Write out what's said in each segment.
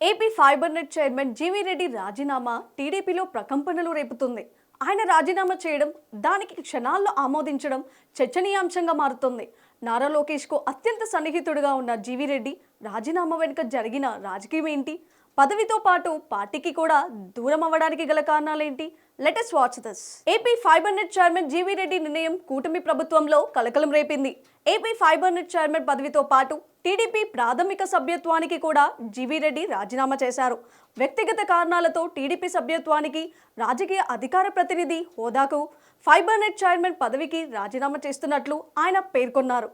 AP fiber net chairman GV Reddy రాజీనామా టీడీపీలో ప్రకంపనలు రేపుతుంది. ఆయన రాజీనామా చేయడం దానికి క్షణాల్లో ఆమోదించడం చర్చనీయాంశంగా మారుతుంది. నారా లోకేష్కు అత్యంత సన్నిహితుడిగా ఉన్న జీవీ రెడ్డి రాజీనామా వెనుక జరిగిన రాజకీయం ఏంటి? పదవితో పాటు పార్టీకి కూడా దూరం అవ్వడానికి గల కారణాలేంటి? Latest watch this AP fiber net chairman GV Reddy నిర్ణయం కూటమి ప్రభుత్వంలో కలకలం రేపింది. ఏపీ ఫైబర్ నెట్ చైర్మన్ పదవితో పాటు టీడీపీ ప్రాథమిక సభ్యత్వానికి కూడా జీవీ రెడ్డి రాజీనామా చేశారు. వ్యక్తిగత కారణాలతో టీడీపీ సభ్యత్వానికి రాజకీయ అధికార ప్రతినిధి హోదాకు ఫైబర్ నెట్ చైర్మన్ పదవికి రాజీనామా చేస్తున్నట్లు ఆయన పేర్కొన్నారు.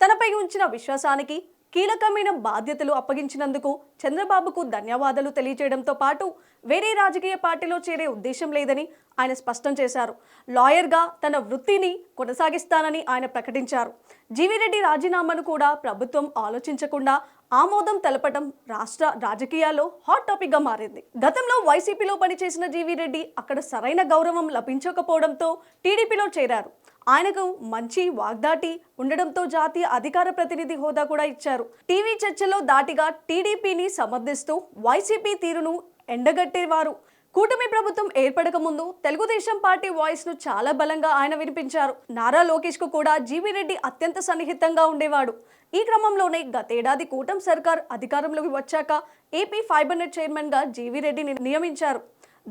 తనపై ఉంచిన విశ్వాసానికి కీలకమైన బాధ్యతలు అప్పగించినందుకు చంద్రబాబుకు ధన్యవాదాలు తెలియజేయడంతో పాటు వేరే రాజకీయ పార్టీలో చేరే ఉద్దేశం లేదని ఆయన స్పష్టం చేశారు. లాయర్గా తన వృత్తిని కొనసాగిస్తానని ఆయన ప్రకటించారు. జీవిరెడ్డి రాజీనామాను కూడా ప్రభుత్వం ఆలోచించకుండా ఆమోదం తెలపడం రాష్ట్ర రాజకీయాల్లో హాట్ టాపిక్గా మారింది. గతంలో వైసీపీలో పనిచేసిన జీవిరెడ్డి అక్కడ సరైన గౌరవం లభించకపోవడంతో టీడీపీలో చేరారు. ఆయనకు మంచి వాగ్దాటి ఉండడంతో జాతీయ అధికార ప్రతినిధి హోదా కూడా ఇచ్చారు. టీవీ చర్చలో దాటిగా టీడీపీని సమర్థిస్తూ వైసీపీ తీరును ఎండగట్టేవారు. కూటమి ప్రభుత్వం ఏర్పడక ముందు తెలుగుదేశం పార్టీ వాయిస్ను చాలా బలంగా ఆయన వినిపించారు. నారా లోకేష్కు కూడా జీవీ రెడ్డి అత్యంత సన్నిహితంగా ఉండేవాడు. ఈ క్రమంలోనే గతేడాది కూటమి సర్కార్ అధికారంలోకి వచ్చాక ఏపీ ఫైబర్ నెట్ చైర్మన్గా జీవీ రెడ్డిని నియమించారు.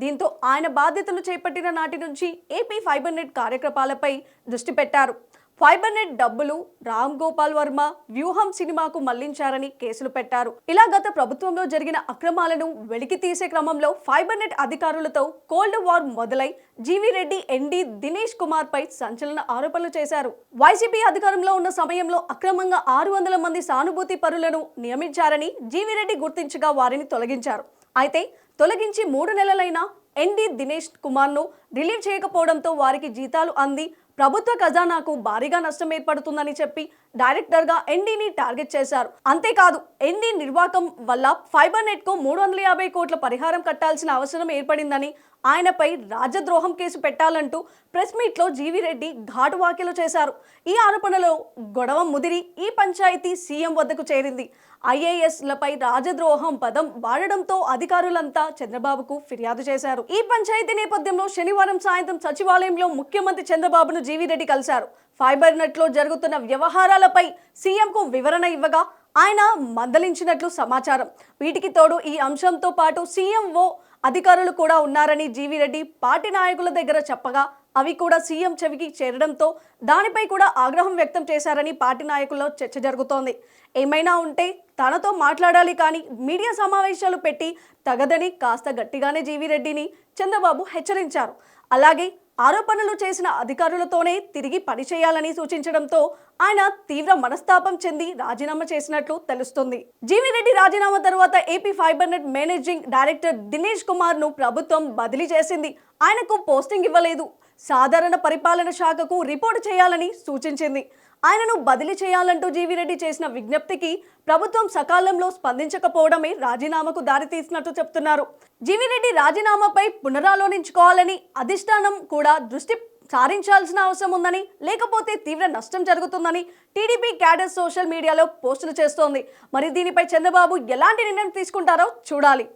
దీంతో ఆయన బాధ్యతలు చేపట్టిన నాటి నుంచి ఏపీ ఫైబర్ నెట్ కార్యక్రమాలపై దృష్టి పెట్టారు. ఫైబర్ నెట్ డబ్బులు రామ్ గోపాల్ వర్మ వ్యూహం సినిమాకు మళ్ళించారని కేసులు పెట్టారు. ఇలా గత ప్రభుత్వంలో జరిగిన అక్రమాలను వెలికి తీసే క్రమంలో ఫైబర్ నెట్ అధికారులతో కోల్డ్ వార్ మొదలై జీవీ రెడ్డి ఎన్డీ దినేష్ కుమార్ పై సంచలన ఆరోపణలు చేశారు. వైసీపీ అధికారంలో ఉన్న సమయంలో అక్రమంగా ఆరు వందల మంది సానుభూతి పరులను నియమించారని జీవి రెడ్డి గుర్తించగా వారిని తొలగించారు. అయితే తొలగించి మూడు నెలలైనా ఎన్డీ దినేష్ కుమార్ను రిలీవ్ చేయకపోవడంతో వారికి జీతాలు అంది. ప్రభుత్వ ఖజానాకు భారీగా నష్టం ఏర్పడుతుందని చెప్పి డైరెక్టర్గా ఎన్డీని టార్గెట్ చేశారు. అంతేకాదు ఎన్డీ నిర్వాకం వల్ల ఫైబర్ నెట్కు మూడు వందల యాభై కోట్ల పరిహారం కట్టాల్సిన అవసరం ఏర్పడిందని ఆయనపై రాజద్రోహం కేసు పెట్టాలంటూ ప్రెస్ మీట్లో జీవి రెడ్డి ఘాటు వ్యాఖ్యలు చేశారు. ఈ ఆరోపణలో గొడవ ముదిరి ఈ పంచాయతీ సీఎం వద్దకు చేరింది. ఐఏఎస్లపై రాజద్రోహం పదం వాడడంతో అధికారులంతా చంద్రబాబుకు ఫిర్యాదు చేశారు. ఈ పంచాయతీ నేపథ్యంలో శనివారం సాయంత్రం సచివాలయంలో ముఖ్యమంత్రి చంద్రబాబును జీవిరెడ్డి కలిశారు. ఫైబర్ నెట్లో జరుగుతున్న వ్యవహారాలపై సీఎంకు వివరణ ఇవ్వగా ఆయన మందలించినట్లు సమాచారం. వీటికి తోడు ఈ అంశంతో పాటు సీఎంఓ అధికారులు కూడా ఉన్నారని జీవీ రెడ్డి పార్టీ నాయకుల దగ్గర చెప్పగా అవి కూడా సీఎం చెవికి చేరడంతో దానిపై కూడా ఆగ్రహం వ్యక్తం చేశారని పార్టీ నాయకుల్లో చర్చ జరుగుతోంది. ఏమైనా ఉంటే తనతో మాట్లాడాలి కానీ మీడియా సమావేశాలు పెట్టి తగదని కాస్త గట్టిగానే జీవీ రెడ్డిని చంద్రబాబు హెచ్చరించారు. అలాగే ఆరోపణలు చేసిన అధికారులతోనే తిరిగి పనిచేయాలని సూచించడంతో ఆయన తీవ్ర మనస్తాపం చెంది రాజీనామా చేసినట్లు తెలుస్తుంది. జీవిరెడ్డి రాజీనామా తర్వాత AP fibre net managing director Dinesh కుమార్ను ప్రభుత్వం బదిలీ చేసింది. ఆయనకు పోస్టింగ్ ఇవ్వలేదు. సాధారణ పరిపాలన శాఖకు రిపోర్టు చేయాలని సూచించింది. ఆయనను బదిలీ చేయాలంటూ జీవిరెడ్డి చేసిన విజ్ఞప్తికి ప్రభుత్వం సకాలంలో స్పందించకపోవడమే రాజీనామాకు దారితీసినట్టు చెప్తున్నారు. జీవిరెడ్డి రాజీనామాపై పునరాలోచించుకోవాలని అధిష్టానం కూడా దృష్టి సారించాల్సిన అవసరం ఉందని లేకపోతే తీవ్ర నష్టం జరుగుతుందని టీడీపీ క్యాడర్ సోషల్ మీడియాలో పోస్టులు చేస్తోంది. మరి దీనిపై చంద్రబాబు ఎలాంటి నిర్ణయం తీసుకుంటారో చూడాలి.